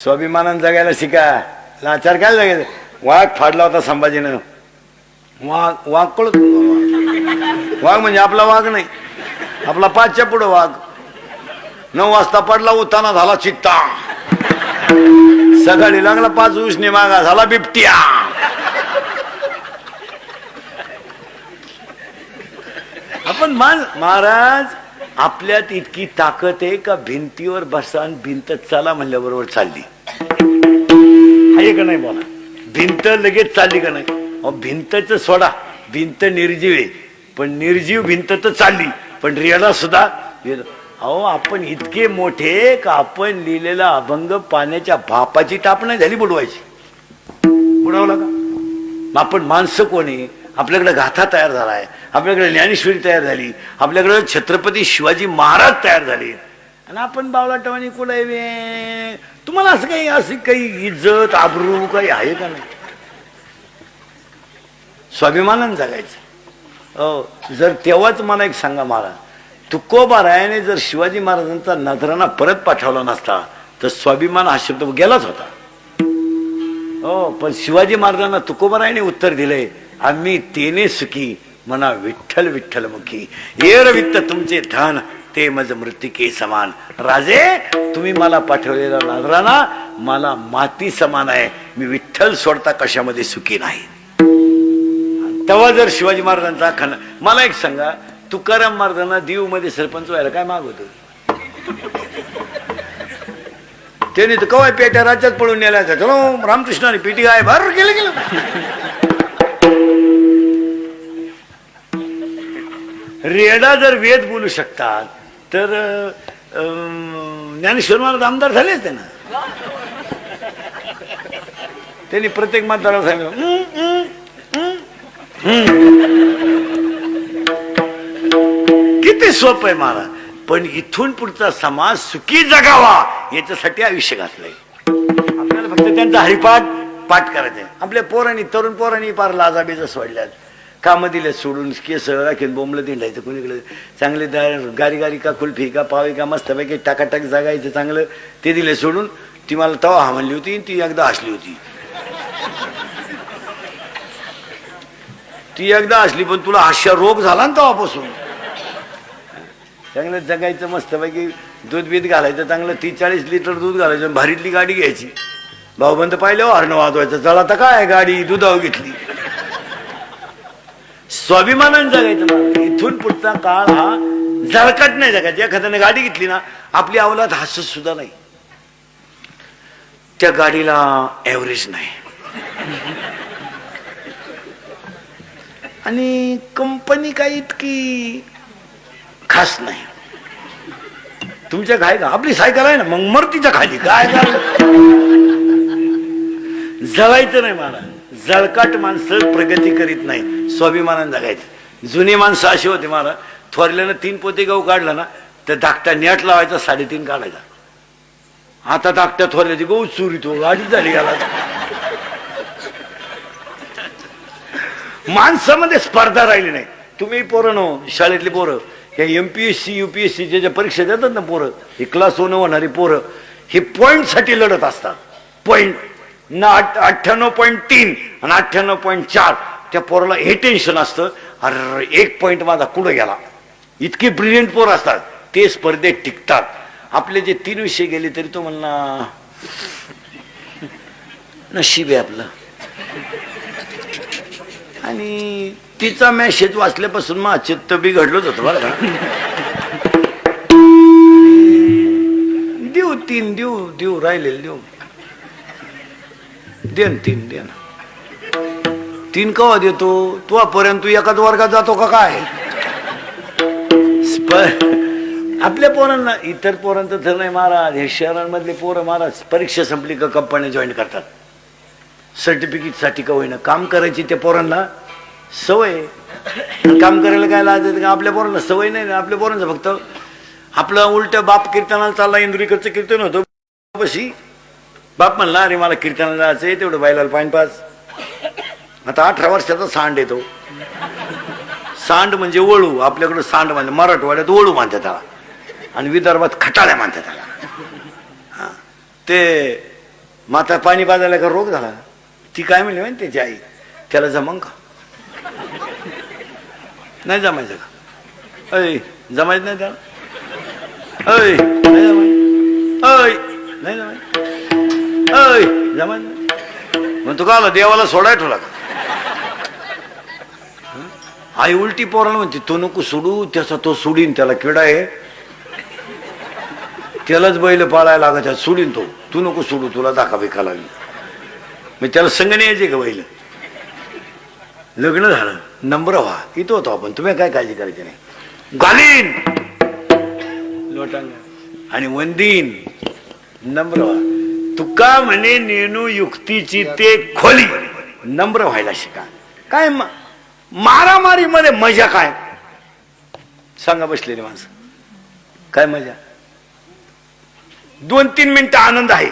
स्वाभिमानानं जगायला शिका. लाचार काय जगायचं? वाघ फाडला होता संभाजीनं. वाघ वाघ कळत वाघ म्हणजे आपला वाघ नाही. आपला पाचच्या पुढं वाघ. नऊ वाजता पडला उताना झाला चित्ता. सकाळी लागला पाच उसने मागा झाला बिबट्या. आपण मान महाराज आपल्यात इतकी ताकद आहे का भिंतीवर बसान भिंत चला म्हणल्याबरोबर चालली? आहे का नाही बोला भिंत लगेच चालली का नाही? अहो भिंतच सोडा. भिंत निर्जीव आहे. पण निर्जीव भिंत तर चालली. पण रेडा सुद्धा अहो आपण इतके मोठे का आपण लिहिलेला अभंग पाण्याच्या भापाची टाप नाही झाली बुडवायची? बुडवला का? आपण माणसं कोणी आपल्याकडे गाथा तयार झालाय आपल्याकडे ज्ञानेश्वरी तयार झाली. आपल्याकडे छत्रपती शिवाजी महाराज तयार झाले. आणि आपण बावलाटवानी कुठे वे तुम्हाला असं काही असं काही इज्जत आबरू काही आहे का नाही? स्वाभिमानानं जगायचं. हो जर तेव्हाच मला एक सांगा महाराज. तुकोबारायाने जर शिवाजी महाराजांचा नजराना परत पाठवला नसता तर स्वाभिमान हा शब्द गेलाच होता. हो पण शिवाजी महाराजांना तुकोबारायाने उत्तर दिले आम्ही तेने सुखी म्हणा विठ्ठल विठ्ठल मुखी येर वित्त तुमचे धन ते मज मृतिके समान. राजे तुम्ही मला पाठवलेला नागराना मला माती समान आहे. मी विठ्ठल सोडता कशामध्ये सुखी नाही. तेव्हा जर शिवाजी महाराजांचा खन मला एक सांगा तुकाराम महाराजांना दीवमध्ये सरपंच व्हायला काय माग होतं? त्याने तर कवाय पेट्या राज्यात पळून नेल्या रामकृष्णाने पेटी गाय भर गेलं गेलं. रेडा जर वेद बोलू शकतात तर अं, ज्ञानेश्वर महाराज आमदार झाले असते ना. त्यांनी प्रत्येक मतदाराला सांगितलं किती सोपं आहे महाराज. पण इथून पुढचा समाज सुखी जगावा याच्यासाठी आयुष्य घातलंय. आपल्याला फक्त त्यांचा हरिपाठ पाठ करायचंय आपल्या पोरांनी तरुण पोरांनी पार लाजाबीज सोडल्यात कामं दिले सोडून केस राखीन बोंबलं दिंडायचं कुणीकडे? चांगले गारी गारी का कुल्फी का पावी का मस्तपैकी टाकाटाक जगायचं चांगलं ते दिले सोडून ती मला तवा हा म्हणली होती ती एकदा हसली होती. ती एकदा असली पण तुला हास्य रोग झाला ना तेव्हापासून चांगलं जगायचं मस्तपैकी दूध बीत घालायचं चांगलं तीस चाळीस लिटर दूध घालायचं भारीतली गाडी घ्यायची. भाऊबंद पाहिल्यावर हरणं वाजवायचं चला तर काय गाडी दुधावर घेतली. स्वाभिमानाने जगायचं इथून पुढचा काळ हा जळकट नाही जगायचा. एखाद्याने गाडी घेतली ना आपली अवलाद हसत सुद्धा नाही. त्या गाडीला ॲव्हरेज नाही. आणि कंपनी काही इतकी खास नाही. तुमच्या काय का? आपली सायकल आहे ना मग मरतीच्या खाली. काय झालं? जळायचं नाही मला. जळकाट माणसं प्रगती करीत नाही स्वाभिमानानं जगायचं. जुनी माणसं अशी होती मला थोरल्यानं तीन पोते गहू काढला ना तर धाकटा नेट लावायचा साडेतीन काढायचा. आता धाकट्या थोरल्याची गहू चोरी तो गाडी झाली गेला माणसामध्ये स्पर्धा राहिली नाही. तुम्ही पोरं नो शाळेतली पोरं. हे एमपीएससी एस सीच्या ज्या परीक्षा देतात ना पोरं हे क्लास होणं होणारी पोरं हे पॉईंटसाठी लढत असतात. पॉईंट ना आठ अठ्ठ्याण्णव पॉईंट तीन आणि अठ्ठ्याण्णव पॉईंट चार. त्या पोराला हे टेन्शन असतं. अरे एक पॉईंट माझा कुठं गेला? इतके ब्रिलियंट पोर असतात. ते स्पर्धेत टिकतात. आपले जे तीन विषय गेले तरी तो म्हणला नशीब आहे आपलं. आणि तिचा मॅसेज वाचल्यापासून मग चित्त बिघडलोच होतं बरं का? देऊ तीन देऊ देऊ राहिलेले देऊ देन तीन देन. तीन कवा देतो? तू पर्यंत तू एकाच वर्गात जातो का काय? आपल्या पोरांना इतर पोरांचं तर नाही महाराज. हे शहरांमधले पोरं महाराज परीक्षा संपली का कंपन्या जॉईन करतात? सर्टिफिकेटसाठी का होईना? काम करायची त्या पोरांना सवय. काम करायला काय लाज का आपल्या पोरांना सवय नाही ना? आपल्या पोरांचं फक्त आपलं उलट बाप कीर्तनाला चालला इंद्रिकडचं कीर्तन होतं. बशी. बाप म्हणला अरे मला कीर्तनाला जायचंय तेवढं बायला पाणी पाच आता अठरा वर्षाचा सांड येतो सांड म्हणजे वळू आपल्याकडे सांड म्हणजे मराठवाड्यात वळू मानतात त्याला. आणि विदर्भात खटाळ्या मानतात त्याला. हा. ते माता पाणी पाजायला का रोग झाला? ती काय म्हणली माहिती त्याची आई? त्याला जमंग का? नाही जमायचं का? अय जमायचं नाही त्याला? अय नाही जमाय अय नाही जमाय नाही मग तू का आला देवाला सोडाय ठेवला का? हं? आई उलटी पोराला म्हणते तो नको सोडू त्याचा तो सोडीन त्याला किडा आहे. त्यालाच बैल पाळायला लागत सोडीन तो तू नको सोडू तुला दाखा बिका लागली. मग त्याला संग नाही यायचे का बैल? लग्न झालं नंबर व्हा इथं होतो आपण तुम्ही काय काळजी करायची नाही. घालीन! लोटांग आणि वंदीन नम्र व्हा. तुका म्हणे नेणू युक्तीची ते खोली. नम्र व्हायला शिका. काय मारामारी मारामारीमध्ये मजा काय? सांगा बसलेली माणसं. काय मजा? दोन तीन मिनिटं आनंद आहे.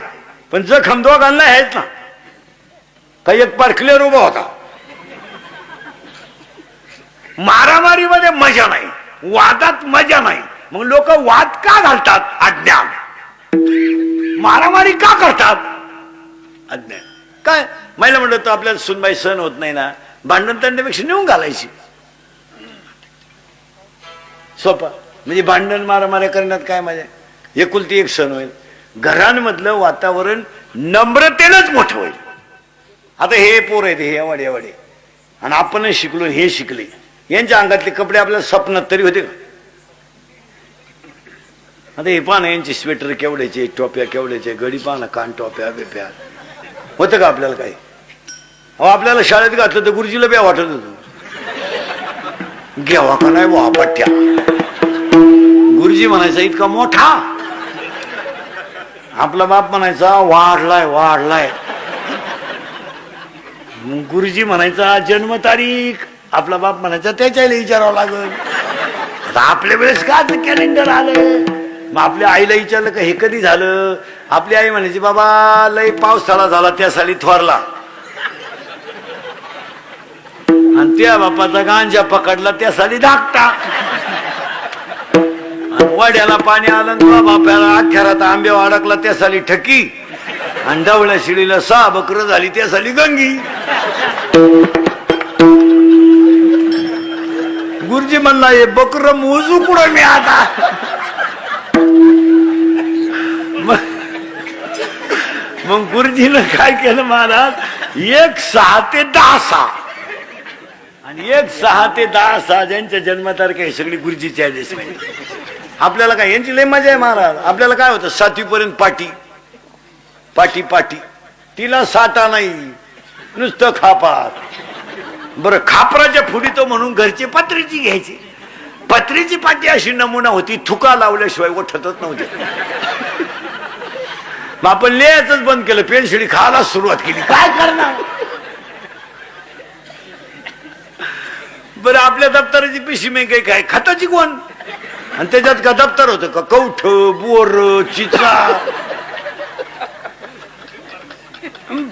पण जखम दोघांना आहेच ना. काही एक पार उभा होता? मारामारीमध्ये मजा नाही. वादात मजा नाही. मग लोक वाद का घालतात? अज्ञान. मारामारी का करतात? अज्ञान. काय? महिला म्हणलं तर आपल्याला सुनबाई सण होत नाही ना. भांडण त्यांच्यापेक्षा नेऊन घालायची. सोपा. म्हणजे भांडण मारामाऱ्या करण्यात काय मजा आहे? एकुलती एक सण होईल. घरांमधलं वातावरण नम्रतेनंच मोठं होईल. आता हे पोर आहेत हे एवढे एवढे. आणि आपणच शिकलो हे शिकले. यांच्या अंगातले कपडे आपल्याला स्वप्नात तरी होते का? आता हे पाहा यांची स्वेटर केवढ्याचे टोप्या केवढ्याचे गडी पाहा कान टोप्या बिप्या. होतं का आपल्याला काही? अहो आपल्याला शाळेत घातलं तर गुरुजीला ब्या वाटत होतं. घ्यावा का नाही वा पट्ट्या गुरुजी म्हणायचा इतका मोठा? आपला बाप म्हणायचा वाढलाय वाढलाय. मग गुरुजी म्हणायचा जन्म तारीख. आपला बाप म्हणायचा त्याच्याला विचारावं लागल. आता आपल्या वेळेस का कॅलेंडर आलं. मग आपल्या आईला विचारलं का हे कधी झालं? आपली आई म्हणायची बाबा लय पावसाळा झाला त्या साली थोरला. आणि त्या बापाचा गांजा पकडला त्या साली धाकटा. वाड्याला वड्याला पाणी आलं आणि तुला बापाला अख्यारात आंबे अडकला त्या साली ठकी. आणि डवळ्या शिडीला सहा बकर झाली त्या साली गंगी. गुरुजी म्हणला हे बकर मोजू कुठं मी आता? मग गुरुजीनं काय केलं महाराज? एक सहा ते दहा सहा. आणि एक सहा ते दहा सहा ज्यांच्या जन्मतारखे सगळी गुरुजीची ऍडजस्टमेंट आपल्याला काय यांची लय मजा आहे महाराज. आपल्याला काय होतं सातवीपर्यंत पाटी. पाटी पाटी. तिला साठा नाही. नुसतं खापात. बरं खापराच्या फुडी तो म्हणून घरची पत्रीची घ्यायची. पत्रीची पाठी अशी नमुना होती थुका लावल्याशिवाय उठतच नव्हते. मग आपण लिहायचंच बंद केलं पेन्शिडी खायला सुरुवात केली. काय करणार? बरं आपल्या दप्तराची पिशी मी काही काय? खताची कोण? आणि त्याच्यात का दप्तर होतं का? कौठ बोर चिचा.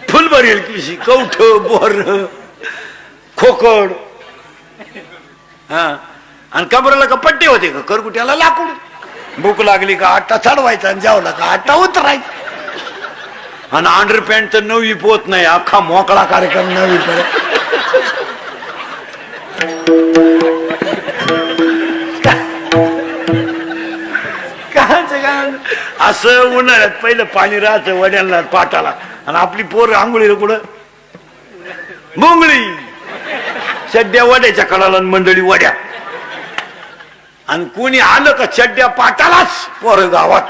फुल भरेल पिशी कौठ बोर खोकड. हा. आणि कबराला का पट्टे होते का? करकुट्याला लाकूड. भूक लागली का? आट्टा चढवायचा आणि जेवला का? आट्टा उतरायचा. आणि अंडर पॅन्ट तर नवी पोत नाही अख्खा मोकळा कार्यक्रम नवी पडत असं उन्हाळ्यात पहिलं पाणी राहतं वड्यांना पाटाला. आणि आपली पोर आंघोळीला कुठं? बोंगळी चड्ड्या वड्याच्या कडाला मंडळी वड्या. आणि कोणी आलं का चड्ड्या पाटालाच पोर गावात?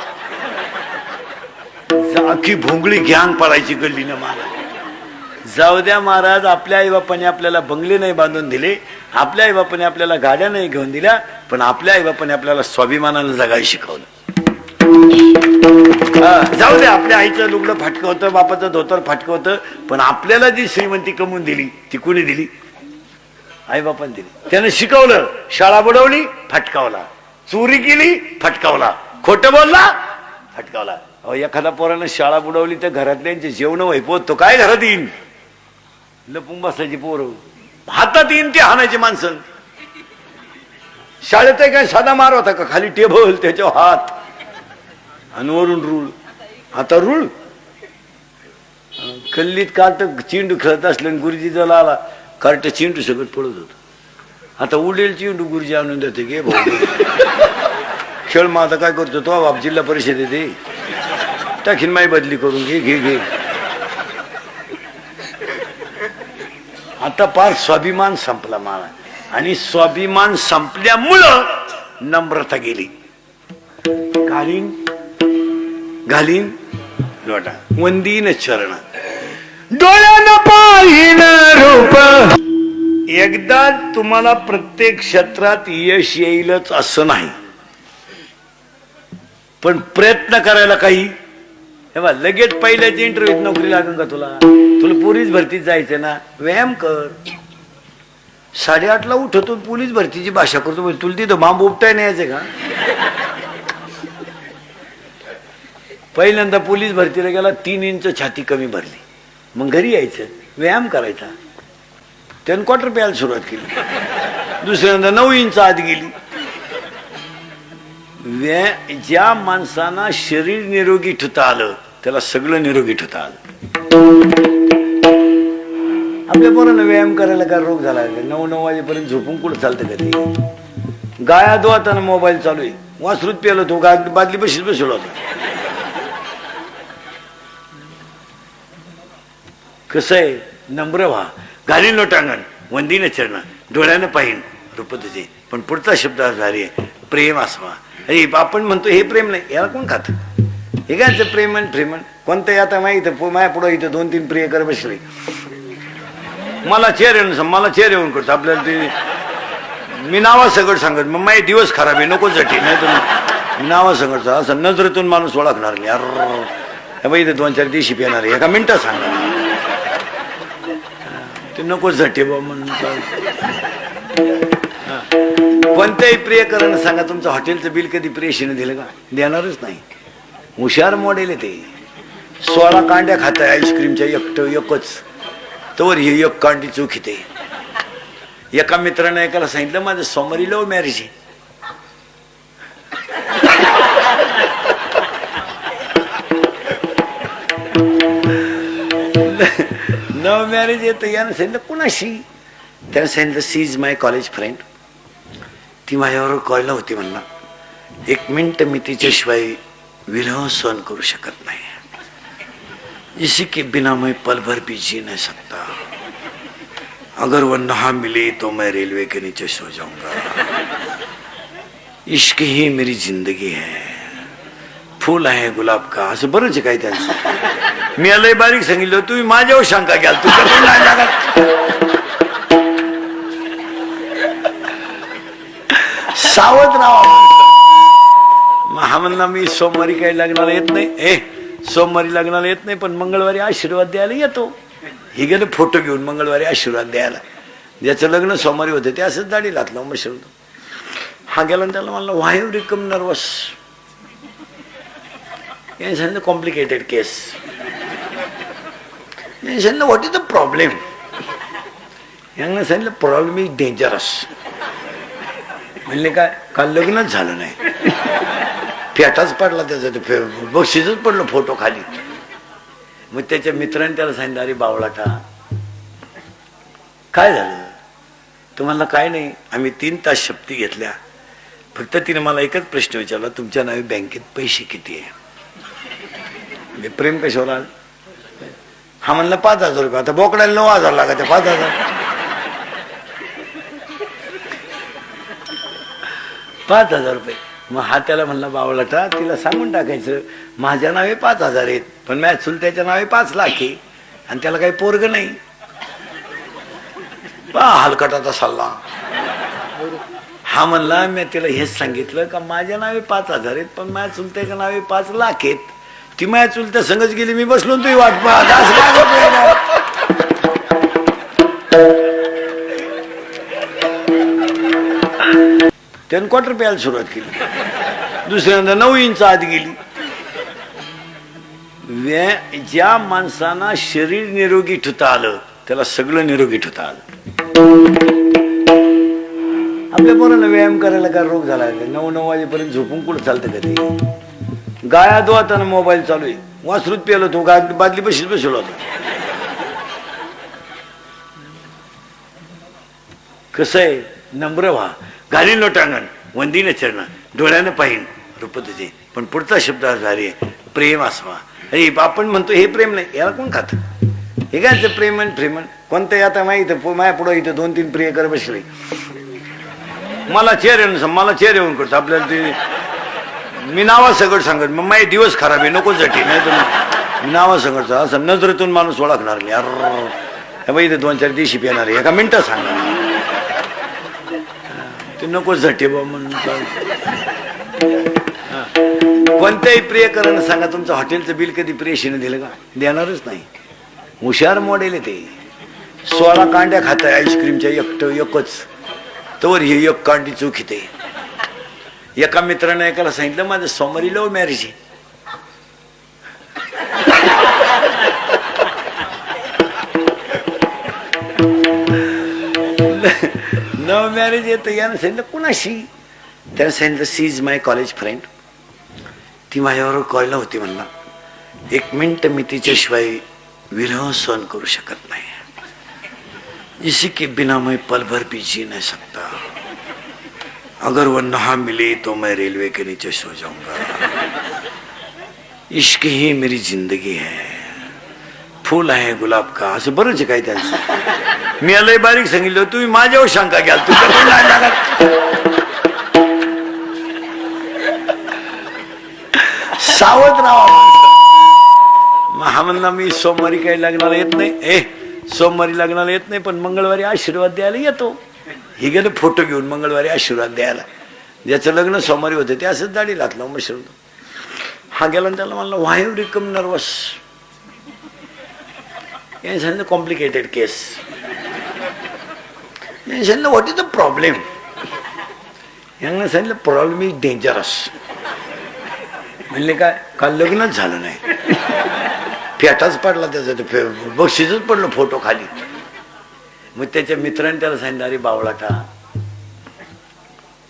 अख्खी भोंगळी घ्यांग पडायची गल्लीनं महाराज जाऊ द्या महाराज आपल्या आईबापाने आपल्याला बंगले नाही बांधून दिले आपल्या आईबापाने आपल्याला गाड्या नाही घेऊन दिल्या पण आपल्या आईबापाने आपल्याला स्वाभिमानानं जगायला शिकवलं. जाऊ दे आपल्या आईचं लुगडं फाटकं होतं बापाचं धोतर फाटकं होतं पण आपल्याला जी श्रीमंती कमवून दिली ती कोणी दिली? आई बापाने दिली. त्यानं शिकवलं शाळा बुडवली फटकावला. चोरी केली फटकावला. खोटं बोलला हटकावला. अहो एखादा पोरानं शाळा बुडवली तर घरातल्यांचे जेवण वैपोत तो काय घरात येईन? लपून बसायची पोरं. हातात येईन ते हाणायची माणसं. शाळेत काय साधा मार होता का? खाली टेबल त्याच्यावर हात. आणि वरून रूळ. आता रूळ? कल्लीत कार्ट चिंडू खेळत असलं गुरुजी जर आला. कार्ट चिंडू सगळं पळत होत. आता उडेल चिंडू गुरुजी आणून देते गे भाऊ. खेळ मग आता काय करतो तो? बाप जिल्हा परिषद येते टाकीन माई बदली करून घे घे घे. आता पार स्वाभिमान संपला मला. आणि स्वाभिमान संपल्यामुळं नम्रता गेली. घालीन घालीन लोटा. वंदीन चरण. डोळ्यानं पाहिन रूप. एकदा तुम्हाला प्रत्येक क्षेत्रात यश येईलच असं नाही. पण प्रयत्न करायला काही. हे बा लगेच पहिल्याच इंटरव्ह्यूत नोकरी लागेल का तुला? तुला पोलीस भरतीत जायचं ना? व्यायाम कर. साडेआठला उठतो पोलीस भरतीची भाषा करतो म्हणजे तुला तिथं बांब उपटाय न्यायचं यायचं का? पहिल्यांदा पोलीस भरतीला गेला तीन इंच छाती कमी भरली. मग घरी यायचं. व्यायाम करायचा. त्यानं क्वार्टर प्यायला सुरुवात केली. दुसऱ्यांदा नऊ इंच आत गेली. व्या ज्या माणसांना शरीर निरोगी ठेवता आलं त्याला सगळं निरोगी ठेवता आलं आपल्या पोरांना व्यायाम करायला काय रोग झाला नऊ नऊ वाजेपर्यंत झोपून कुठं चालतं कधी गाया धुवाताना मोबाईल चालू आहे. वासरूत पेलो तो गा बादली बशीच बसलो होता. कसं आहे? नम्र व्हा. घालीन लोटांगण वंदीनं चरण. डोळ्यानं पाहिन. रूप तुझे. पण पुढचा शब्द झाली प्रेम असावा अरे आपण म्हणतो हे प्रेम नाही. याला कोण खात? हे काय प्रेमन प्रेमन कोणतं आता माहीत माया पुढं इथं दोन तीन प्रिय कर बसले. मला चेहरे येऊन मला चेहरे येऊन करतो. आपल्याला ते मी नावा सगळं सांगत मग माझे दिवस खराब आहे नको साठी नाही तर मी नावा सगळं असं नजरेतून माणूस ओळखणार नाही. अर बाई ते दोन चार दिवशी पिणार आहे. एका मिनिटात सांगा ते नको झटे बा म्हणून कोणत्याही प्रिय सांगा तुमचं हॉटेलचं बिल कधी प्रियशीने दिलं का? देणारच नाही. हुशार मॉडेल आहे ते. सोळा कांड्या खात आहे आईस्क्रीमच्या एकट एकच. तोवर ही एक कांडी चूक येते एका मित्रानं एकाला सांगितलं माझं सोमवारी लव्ह मॅरेज आहे. लव्ह मॅरेज येतं यानं सांगितलं कुणाशी? त्यानं सांगितलं she is my college friend ती माझ्याबरोबर कॉलेजला होती म्हणला. एक मिनिट मी तिच्याशिवाय विरह सहन करू शकत नाही. इसी के बिना मैं पल भर भी जी नहीं सकता. अगर वो नहा मिले तो मैं रेलवे के नीचे सो जाऊँगा. इश्क ही मेरी ज़िंदगी है. फूल आहे गुलाब का असं बरंच काय त्यांचं मी लय बारीक सांगितलं तुम्ही माझ्यावर शंका घ्याल तुझ्या सावध राहा. मग हा म्हणला मी सोमवारी काही लग्नाला येत नाही. ए सोमवारी लग्नाला येत नाही पण मंगळवारी आशीर्वाद द्यायला येतो. हे गेले फोटो घेऊन मंगळवारी आशीर्वाद द्यायला. ज्याचं लग्न सोमवारी होतं ते असंच दाढी घातलं मग हा गेला त्याला म्हणला वाय रिकम नर्वस यांनी सांगितलं कॉम्प्लिकेटेड केस यांनी सांगितलं व्हॉट इज द प्रॉब्लेम यांना सांगितलं प्रॉब्लेम इज डेंजरस म्हणले काय काल लग्नच झालं नाही. फेटाच पडला त्याचा ते बक्षीसच पडलं फोटो खाली. मग त्याच्या मित्राने त्याला सांगितलं अरे बावळाटा काय झालं? तुम्हाला काय नाही आम्ही तीन तास शक्ती घेतल्या. फक्त तिने मला एकच प्रश्न विचारला तुमच्या नावे बँकेत पैसे किती आहे? मी प्रेम कशावर आलं? हा म्हणला पाच हजार रुपये. आता बोकडायला नऊ हजार लागत पाच हजार. पाच हजार रुपये. मग हा त्याला म्हणला बावळटा तिला सांगून टाकायचं. माझ्या नावे पाच हजार आहेत पण मॅच चुलत्याच्या नावे पाच लाख आहे आणि त्याला काही पोरग नाही. पा हलकटाचा सल्ला. हा म्हणला मी तिला हेच सांगितलं का माझ्या नावे पाच हजार आहेत पण माझ्या चुलत्याच्या नावे पाच लाख आहेत. ती माझ्या चुलत्या संगच गेली मी बसलो तुही वाट पाहत. त्यानं क्वार्टर प्यायला सुरुवात केली. दुसऱ्यांदा नऊ इंच आत गेली. ज्या माणसांना शरीर निरोगी ठेवता आलं त्याला सगळं निरोगी ठेवता आलं. आपल्या पोरांना व्यायाम करायला काय रोग झाला नऊ नऊ वाजेपर्यंत झोपून कुठं चालतं कधी गाया धुवाताना मोबाईल चालू आहे. वासरूत पेलो तो गाय बादली बशीच बसलो होतो. कसं आहे? नम्र व्हा. घालीन लोटांगण वंदीनं चरण डोळ्यानं पाहिन रूप तुझे पण पुढचा शब्द झाली प्रेम असवा अरे आपण म्हणतो हे प्रेम नाही याला कोण खात? हे काय प्रेम आणि प्रेमन? कोणतं आता माहिती माझ्या पुढं इथं दोन तीन प्रिय कर बसले. मला चेअर येऊन सांग, मला चेअर येऊन करतो. आपल्याला ते मी नावा सगळं सांगत मग माझे दिवस खराब आहे नको जटी नाही तर नावा सगळं असं नजरेतून माणूस ओळखणार नाही. अर बाई इथे दोन चार दिवशी येणार आहे. एका मिनटं सांगणार ते नको झटे बा म्हणून. काय. हा. कोणत्याही प्रियकरांना सांगा तुमचं हॉटेलचं बिल कधी प्रेशीने दिलं का? देणारच नाही. हुशार मॉडेल आहे ते. सोळा कांड्या खात आहे आईस्क्रीमच्या एकटं एकच. तर ही एक कांडी चूक येते एका मित्रानं एकाला सांगितलं माझं सोमवारी लव्ह मॅरेज आहे. लव्ह मॅरेज येतं यानं सांगितलं कुणाशी त्यानं सांगितलं she is my college friend. ती माझ्याबरोबर कॉलला होती म्हणला एक मिनिट मी तिच्याशिवाय विरह सहन करू शकत नाही इसी के बिना मैं पल भर भी जी नहीं सकता। अगर वो नहा मिले तो मैं रेलवे के नीचे सो जाऊँगा। इश्क ही मेरी ज़िंदगी है। फुल आहे गुलाब का? असं बरंच आहे काय त्यांचं मी लय बारीक सांगितलं तुम्ही माझ्यावर शंका घ्याल तुझ्याकडून सावध राहा मग हा म्हणला मी सोमवारी काही लग्नाला येत नाही. ए सोमवारी लग्नाला येत नाही पण मंगळवारी आशीर्वाद द्यायला येतो. ही गेलं फोटो घेऊन मंगळवारी आशीर्वाद द्यायला. ज्याचं लग्न सोमवारी होतं ते असंच दाढी घातलं मग हा गेला आणि त्याला म्हणलं वाय रिकम नर्वस. यांनी सांगितलं कॉम्प्लिकेटेड केस यांनी सांगितलं व्हॉट इज द प्रॉब्लेम यांना सांगितलं प्रॉब्लेम इज डेंजरस म्हणले काय काल लग्नच झालं नाही. फेटाच पडला त्याचा ते बक्षीसच पडलं फोटो खाली. मग त्याच्या मित्राने त्याला सांगितलं अरे बावळाटा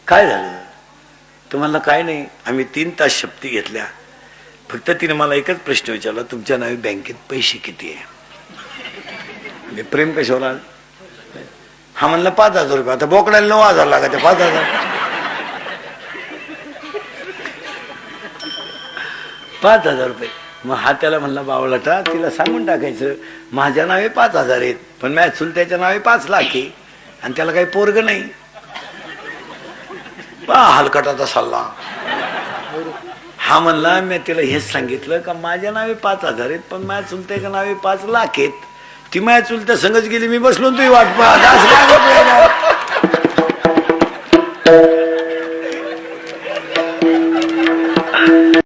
काय झालं? तुम्हाला काय नाही? आम्ही तीन तास शक्ती घेतल्या. फक्त तिने मला एकच प्रश्न विचारला तुमच्या नावे बँकेत पैसे किती आहे? मी प्रेम कशावर आलं? हा म्हणलं पाच हजार रुपये. आता बोकड्याला नऊ हजार लागायचे पाच हजार. पाच हजार रुपये. मग हा त्याला म्हणला बावळाटा तिला सांगून टाकायचं माझ्या नावे पाच हजार आहेत पण माझ्या चुलत्याच्या नावे पाच लाख आहे आणि त्याला काही पोरग नाही. पा हलकटाचा सल्ला. हा म्हणला मी तिला हेच सांगितलं का माझ्या नावे पाच हजार आहेत पण माझ्या चुलत्याच्या नावे पाच लाख आहेत. ती माझ्या चुलत्या संगच गेली मी बसलो तुम्ही वाट पाहत. असं काय